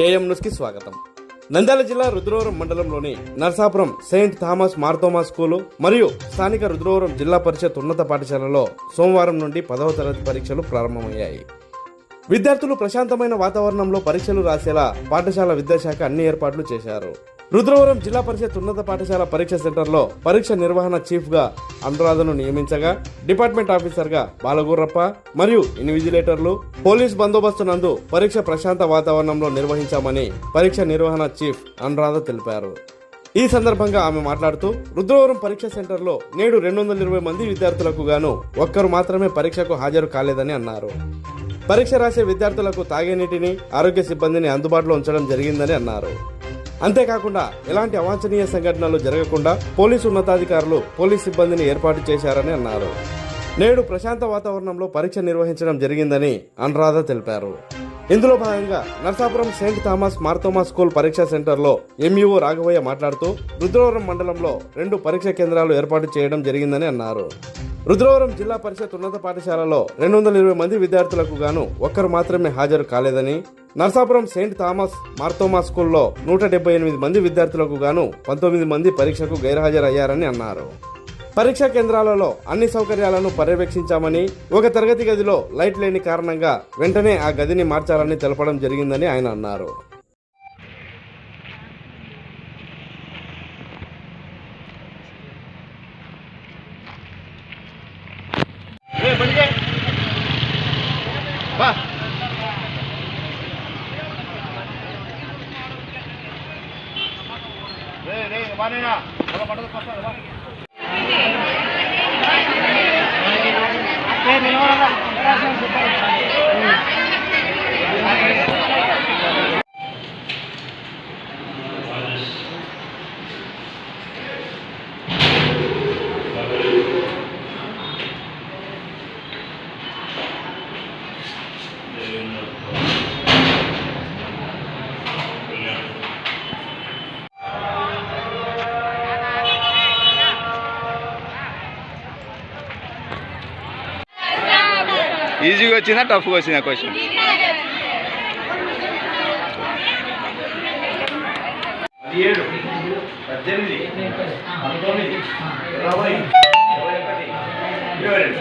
AM న్యూస్కి స్వాగతం. నంద్యాల జిల్లా రుద్రవరం మండలంలోని Narsapuram saint Thomas Marthoma school మరియు స్థానిక రుద్రవరం జిల్లా పరిషత్ ఉన్నత పాఠశాలలో సోమవారం నుండి పదవ తరగతి పరీక్షలు ప్రారంభమయ్యాయి. విద్యార్థులు ప్రశాంతమైన వాతావరణంలో పరీక్షలు రాసేలా పాఠశాల విద్యాశాఖ అన్ని ఏర్పాట్లు చేశారు. రుద్రవరం జిల్లా పరిషత్ ఉన్నత పాఠశాల పరీక్ష సెంటర్లో పరీక్ష నిర్వహణ చీఫ్గా అనురాధను నియమించగా డిపార్ట్మెంట్ ఆఫీసర్గా మరియు ఇన్విజిలేటర్లు పోలీస్ బందోబస్తు నందు పరీక్ష ప్రశాంత వాతావరణంలో నిర్వహించామని పరీక్ష నిర్వహణ చీఫ్ అనురాధ తెలిపారు. ఈ సందర్భంగా ఆమె మాట్లాడుతూ రుద్రవరం పరీక్ష సెంటర్లో నేడు రెండు వందల ఇరవై మంది విద్యార్థులకు గాను ఒక్కరు మాత్రమే పరీక్షకు హాజరు కాలేదని అన్నారు. పరీక్ష రాసే విద్యార్థులకు తాగే నీటిని ఆరోగ్య సిబ్బందిని అందుబాటులో ఉంచడం జరిగిందని అన్నారు. అంతేకాకుండా ఎలాంటి అవాంఛనీయ సంఘటనలు జరగకుండా పోలీసు ఉన్నతాధికారులు పోలీస్ సిబ్బందిని ఏర్పాటు చేశారని అన్నారు. నేడు ప్రశాంత వాతావరణంలో పరీక్ష నిర్వహించడం జరిగిందని అనురాధ తెలిపారు. ఇందులో భాగంగా Narsapuram saint Thomas Marthoma school పరీక్షా సెంటర్లో ఎంఈఓ రాఘవయ్య మాట్లాడుతూ రుద్రవరం మండలంలో రెండు పరీక్ష కేంద్రాలు ఏర్పాటు చేయడం జరిగిందని అన్నారు. రుద్రవరం జిల్లా పరిషత్ ఉన్నత పాఠశాలలో రెండు వందల ఇరవై మంది విద్యార్థులకు గాను ఒక్కరు మాత్రమే హాజరు కాలేదని నర్సాపురం సెయింట్ థామస్ మార్తోమా స్కూల్లో నూట డెబ్బై ఎనిమిది మంది విద్యార్థులకు గాను పంతొమ్మిది మంది పరీక్షకు గైర్హాజరయ్యారని అన్నారు. పరీక్షా కేంద్రాలలో అన్ని సౌకర్యాలను పర్యవేక్షించామని ఒక తరగతి గదిలో లైట్ లేని కారణంగా వెంటనే ఆ గదిని మార్చాలని తెలపడం జరిగిందని ఆయన అన్నారు. Va. Ve, ve, va, nena. Ahora para pasar, va. Ve, ve, ahora va. Gracias, ఈజీగా వచ్చిందా? టఫ్గా వచ్చిందా క్వశ్చన్ ఏడు పద్దెనిమిది పంతొమ్మిది ఇరవై ఇరవై ఒకటి ఇరవై రెండు.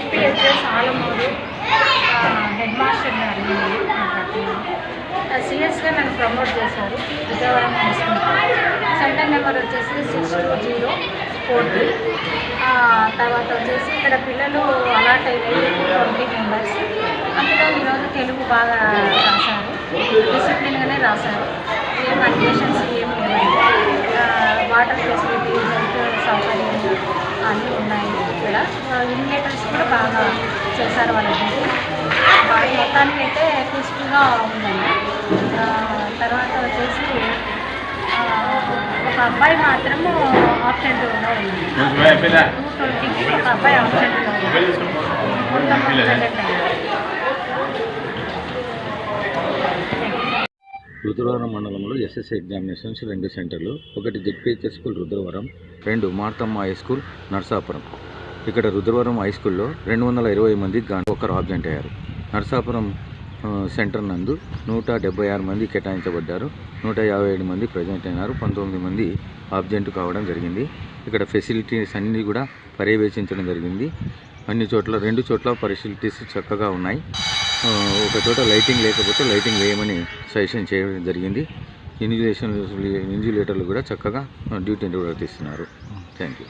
ఎన్పిహెచ్ఎస్ ఆలమూరు హెడ్ మాస్టర్ గారు సిఎస్గా నన్ను ప్రమోట్ చేశారు. విజయవాడ సెంటర్ నెంబర్ వచ్చేసి సిక్స్ టూ జీరో ఫోర్ తర్వాత వచ్చేసి ఇక్కడ పిల్లలు అలాట్ అయిపోయి ట్వంటీ మెంబర్స్ అందులో ఈరోజు తెలుగు బాగా రాశారు. డిసిప్లిన్గానే రాశారు. ఏం కండిషన్స్ ఏం లేవు వాటర్ ఫెసిలిటీ హెల్త్ సౌకర్యం అన్నీ ఉన్నాయి ఇక్కడ. ఇన్లేటర్స్ కూడా బాగా చేశారు వాళ్ళ బాగా మొత్తానికి అయితే పీస్ఫుల్గా ఉందండి. తర్వాత వచ్చేసి ఒక అబ్బాయి మాత్రము రుద్రవరం మండలంలో ఎస్ఎస్సి ఎగ్జామినేషన్స్ రెండు సెంటర్లు ఒకటి జెడ్పిహెచ్ఎస్ స్కూల్ రుద్రవరం రెండు మార్తమ్మ హై స్కూల్ నర్సాపురం. ఇక్కడ రుద్రవరం హై స్కూల్లో రెండు వందల ఇరవై మంది గాను ఒకరు ఆబ్జెంట్ అయ్యారు. నర్సాపురం సెంటర్ నందు నూట డెబ్బై ఆరు మంది కేటాయించబడ్డారు. నూట యాభై ఏడు మంది ప్రజెంట్ అయినారు. పంతొమ్మిది మంది ఆబ్జెంట్ కావడం జరిగింది. ఇక్కడ ఫెసిలిటీస్ అన్నీ కూడా పర్యవేక్షించడం జరిగింది. అన్ని చోట్ల రెండు చోట్ల ఫెసిలిటీస్ చక్కగా ఉన్నాయి. ఒక చోట లైటింగ్ లేకపోతే లైటింగ్ వేయమని సజెషన్ చేయడం జరిగింది. ఇన్జులేషన్ ఇంజులేటర్లు కూడా చక్కగా డ్యూటీ నిర్వర్తిస్తున్నారు. Thank you.